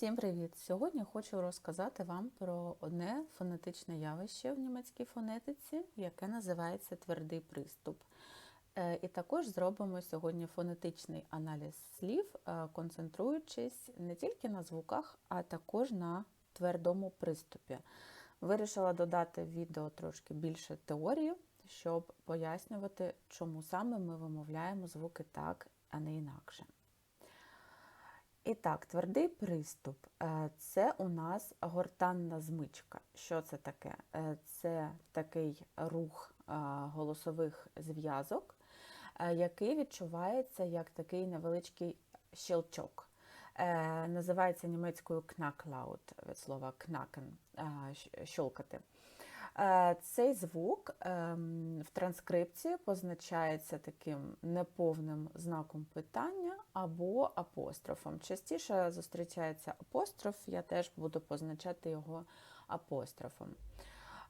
Всім привіт! Сьогодні хочу розказати вам про одне фонетичне явище в німецькій фонетиці, яке називається твердий приступ. Е, І також зробимо сьогодні фонетичний аналіз слів, е, концентруючись не тільки на звуках, а також на твердому приступі. Вирішила додати в відео трошки більше теорії, щоб пояснювати, чому саме ми вимовляємо звуки так, а не інакше. І так, твердий приступ е, це у нас гортанна змичка. Що це таке? Е, Це такий рух е, голосових зв'язок, який відчувається як такий невеличкий щелчок. Називається німецькою кнаклаут від слова кнакен щолкати. Е, Цей звук ем, в транскрипції позначається таким неповним знаком питання або апострофом. Частіше зустрічається апостроф, я теж буду позначати його апострофом.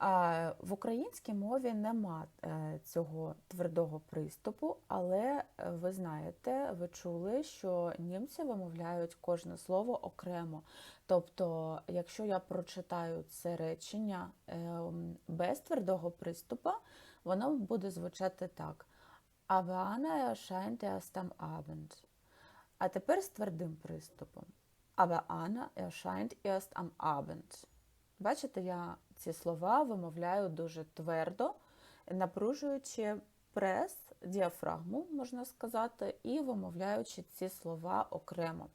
В українській мові нема е, цього твердого приступу, але е, ви знаєте, ви чули, що німці вимовляють кожне слово окремо. Тобто, якщо я прочитаю це речення е, без твердого приступу, воно буде звучати так: Anna erscheint erst am Abend. А тепер з твердим приступом. Aber Anna erscheint erst am Abend. Бачите, я ці слова вимовляю дуже твердо, напружуючи прес, діафрагму, можна сказати, і вимовляючи ці слова окремо.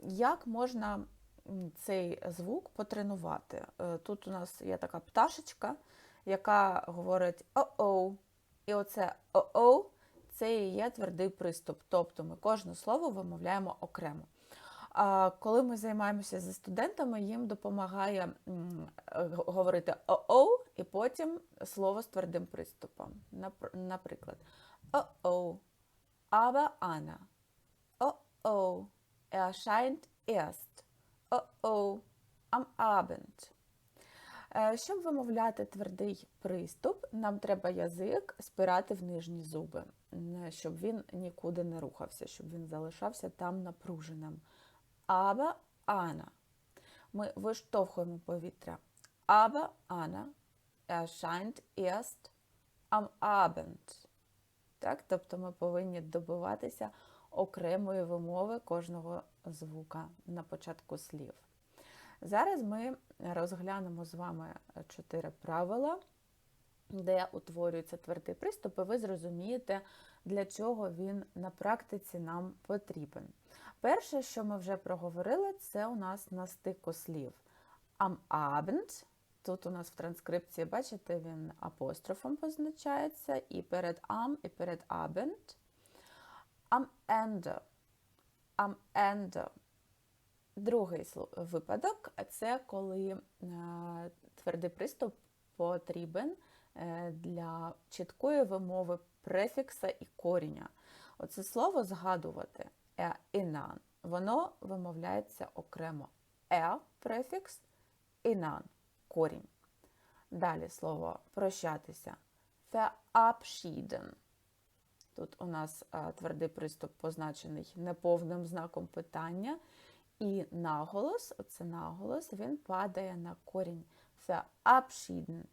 Як можна цей звук потренувати? Е, Тут у нас є така пташечка, яка говорить о-оу. І оце о-оу це і є твердий приступ. Тобто ми кожне слово вимовляємо окремо. Коли ми займаємося зі студентами, їм допомагає говорити о-оу і потім слово з твердим приступом. Наприклад, о-оу, aber Anna, о-оу, erscheint erst, о-оу, am Щоб вимовляти твердий приступ, нам треба язик спирати в нижні зуби, щоб він нікуди не рухався, щоб він залишався там напруженим. Anna. Ми виштовхуємо повітря. Aber Anna erscheint erst am Abend. Так? Тобто ми повинні добиватися окремої вимови кожного звука на початку слів. Зараз ми розглянемо з вами чотири правила, де утворюється твердий приступ, і ви зрозумієте, для чого він на практиці нам потрібен. Перше, що ми вже проговорили, це у нас на стику слів. Am Abend, тут у нас в транскрипції, бачите, він апострофом позначається, і перед am, і перед Abend. Am Ende. Am Ende. Другий випадок це коли твердий приступ потрібен е, для чіткої вимови префікса і коріння. Оце слово згадувати інан. Воно вимовляється окремо е префікс, інан корінь. Далі слово прощатися. Verabschieden. Тут у нас твердий приступ позначений неповним знаком питання. І наголос, оце наголос, він падає на корінь verabschieden.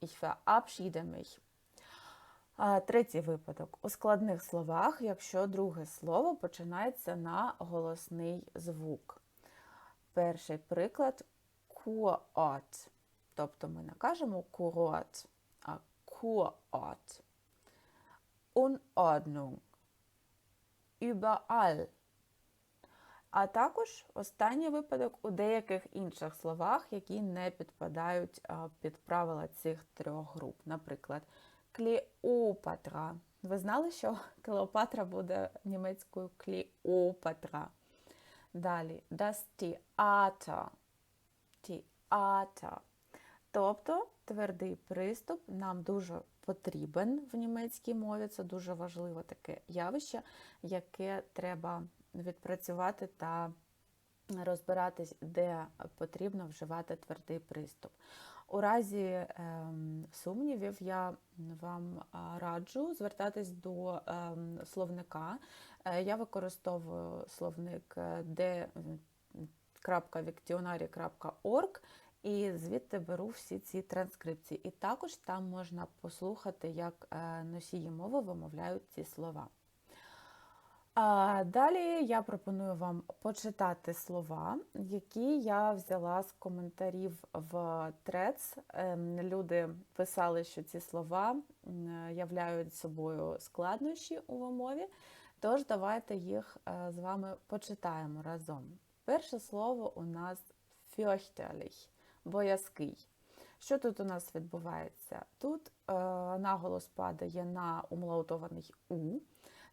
Ich verabschiede mich. Третій випадок. У складних словах, якщо друге слово починається на голосний звук. Перший приклад Kurort. Тобто ми не кажемо Kurort, а Kurort. Unordnung. Überall. А також останній випадок у деяких інших словах, які не підпадають під правила цих трьох груп. Наприклад, Клеопатра. Ви знали, що Клеопатра буде німецькою Клеопатра. Далі das Theater. Theater. Тобто твердий приступ нам дуже потрібен в німецькій мові. Це дуже важливе таке явище, яке треба відпрацювати та розбиратись, де потрібно вживати твердий приступ. У разі ем, сумнівів я вам раджу звертатись до ем, словника. Е, Я використовую словник е, de.victionary.org і звідти беру всі ці транскрипції. І також там можна послухати, як е, носії мови вимовляють ці слова. Далі я пропоную вам почитати слова, які я взяла з коментарів в Threads. Ем, Люди писали, що ці слова являють собою складнощі у вимові. Тож давайте їх е, з вами почитаємо разом. Перше слово у нас fürchterlich, боязкий. Що тут у нас відбувається? Тут е, наголос падає на умлаутований У.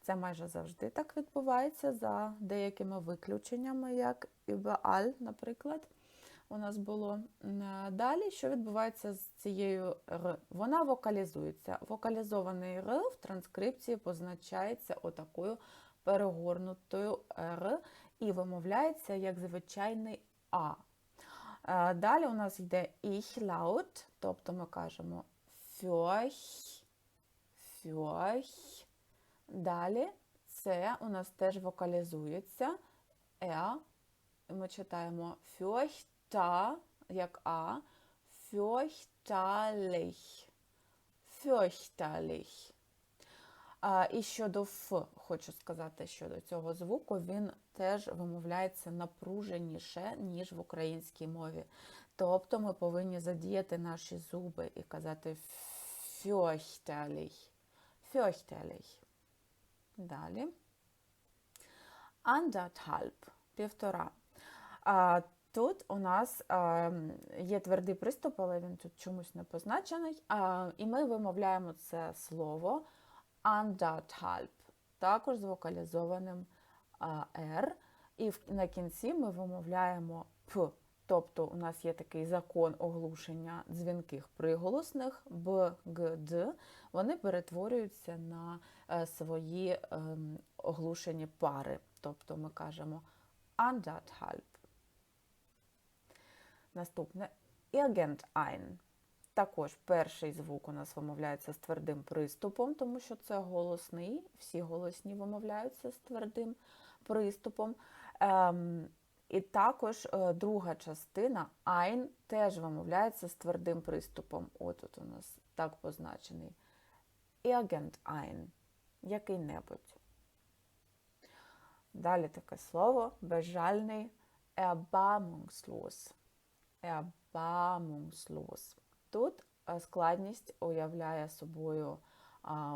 Це майже завжди так відбувається за деякими виключеннями, як überall, наприклад, у нас було. Далі, що відбувається з цією Р? Вона вокалізується. Вокалізований Р в транскрипції позначається отакою перегорнутою Р і вимовляється як звичайний А. Е, Далі у нас йде ich тобто ми кажемо фьох, фьох. Далі це у нас теж вокалізується е. Ми читаємо фьохта, як А, фьохталих, фьохталих. А, і щодо Ф, хочу сказати, щодо цього звуку, він теж вимовляється напруженіше, ніж в українській мові. Тобто ми повинні задіяти наші зуби і казати фьохталих, фьохталих. Далі. Anderthalb, півтора. А, тут у нас а, є твердий приступ, але він тут чомусь не позначений. А, і ми вимовляємо це слово anderthalb, також з вокалізованим а, R. І в- на кінці ми вимовляємо П. Тобто у нас є такий закон оглушення дзвінких приголосних Б, Г, Д. Вони перетворюються на е, свої ем, оглушені пари. Тобто ми кажемо anderthalb. Наступне irgendein. Також перший звук у нас вимовляється з твердим приступом, тому що це голосний. Всі голосні вимовляються з твердим приступом. І також е, друга частина ein теж вимовляється з твердим приступом. От тут у нас так позначений. Irgendein. Який-небудь. Далі таке слово безжальний erbarmungslos. Erbarmungslos. Тут е, складність уявляє собою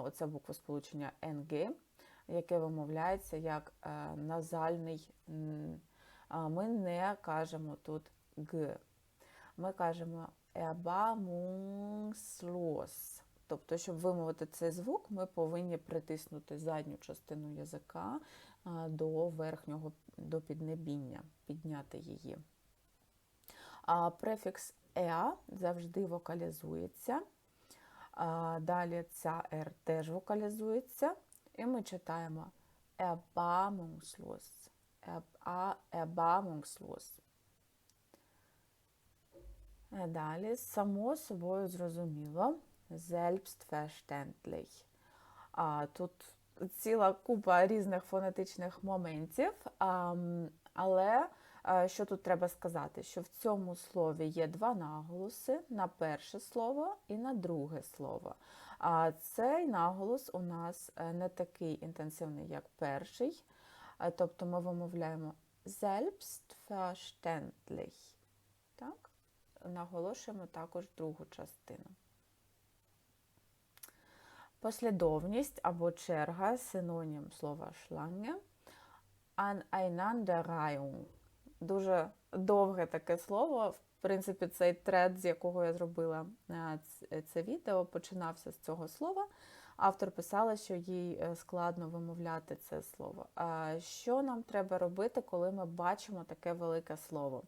оце буквосполучення NG, яке вимовляється як е, назальний Ми не кажемо тут Г. Ми кажемо erbarmungslos. Тобто, щоб вимовити цей звук, ми повинні притиснути задню частину язика до верхнього, до піднебіння, підняти її. А префікс «е» завжди вокалізується. Далі ця «р» теж вокалізується. І ми читаємо erbarmungslos. Erba- Erbarmungslos. Е, Далі, само собою зрозуміло, selbstverständlich. А, тут ціла купа різних фонетичних моментів, а, але а, що тут треба сказати? Що в цьому слові є два наголоси на перше слово і на друге слово. А цей наголос у нас е, не такий інтенсивний, як перший. Е, Тобто ми вимовляємо selbstverständlich. Так? Наголошуємо також другу частину. Послідовність або черга синонім слова Schlange. Aneinanderreihung. Дуже довге таке слово. В принципі, цей тред, з якого я зробила е, це відео, починався з цього слова. Автор писала, що їй е, складно вимовляти це слово. Що нам треба робити, коли ми бачимо таке велике слово?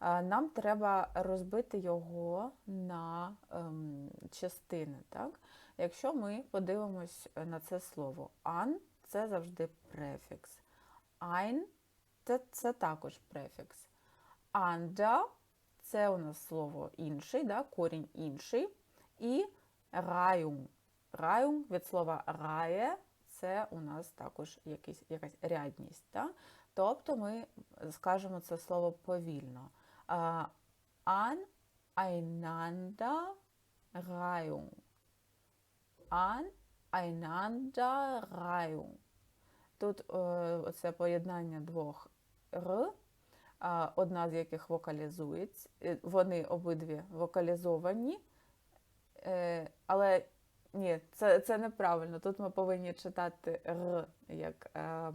Е, Нам треба розбити його на ем, частини. Так? Якщо ми подивимось на це слово an, це завжди префікс. Ein це, це також префікс. Under це у нас слово інший, да, корінь інший. І райун. Райун від слова рає це у нас також якийсь, якась рядність. Да? Тобто ми скажемо це слово повільно. А, An einander Reihung. An einander Reihung. Тут е, оце поєднання двох р, одна з яких вокалізується, е, вони обидві вокалізовані, е, але ні, це, це неправильно. Тут ми повинні читати р як е,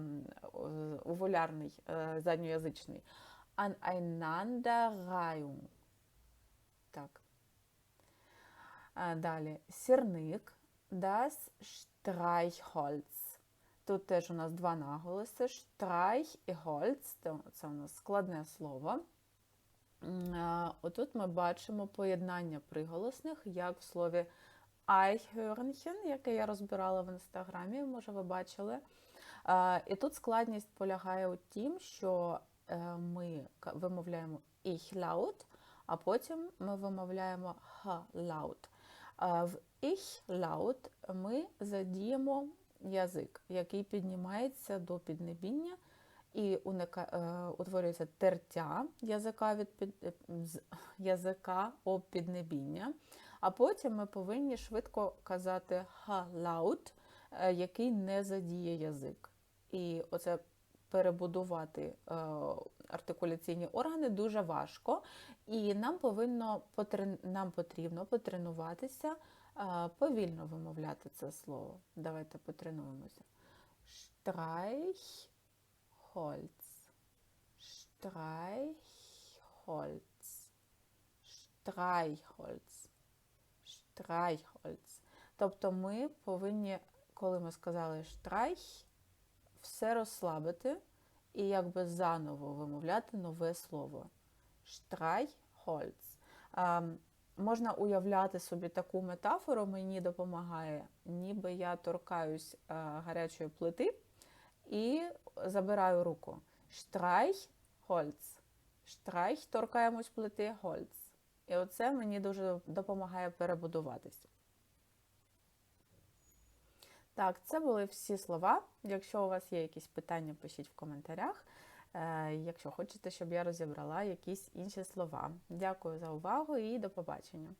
уволярний, е, задньоязичний. Aneinanderreihung. Так. А, Далі сірник, das Streichholz. Тут теж у нас два наголоси. Штрайх і Holz. Це, у нас складне слово. Отут ми бачимо поєднання приголосних, як в слові Eichhörnchen, яке я розбирала в інстаграмі, може ви бачили. І тут складність полягає у тім, що е, ми вимовляємо ich laut, а потім ми вимовляємо h laut. В ich laut ми задіємо язик, який піднімається до піднебіння і е, утворюється тертя язика від під, е, язика об піднебіння. А потім ми повинні швидко казати laut, е, який не задіє язик. І оце перебудувати е, артикуляційні органи дуже важко, і нам повинно нам потрібно потренуватися е, повільно вимовляти це слово. Давайте потренуємося. Штрайхольц. Штрайхольц. Штрайхольц. Штрайхольц. Тобто ми повинні, коли ми сказали штрайх, все розслабити і якби заново вимовляти нове слово. Штрайхольц. Можна уявляти собі таку метафору, мені допомагає, ніби я торкаюсь гарячої плити і забираю руку. Штрайхольц. Штрайх торкаємось плити гольц. І оце мені дуже допомагає перебудуватись. Так, це були всі слова. Якщо у вас є якісь питання, пишіть в коментарях. Е, Якщо хочете, щоб я розібрала якісь інші слова. Дякую за увагу і до побачення!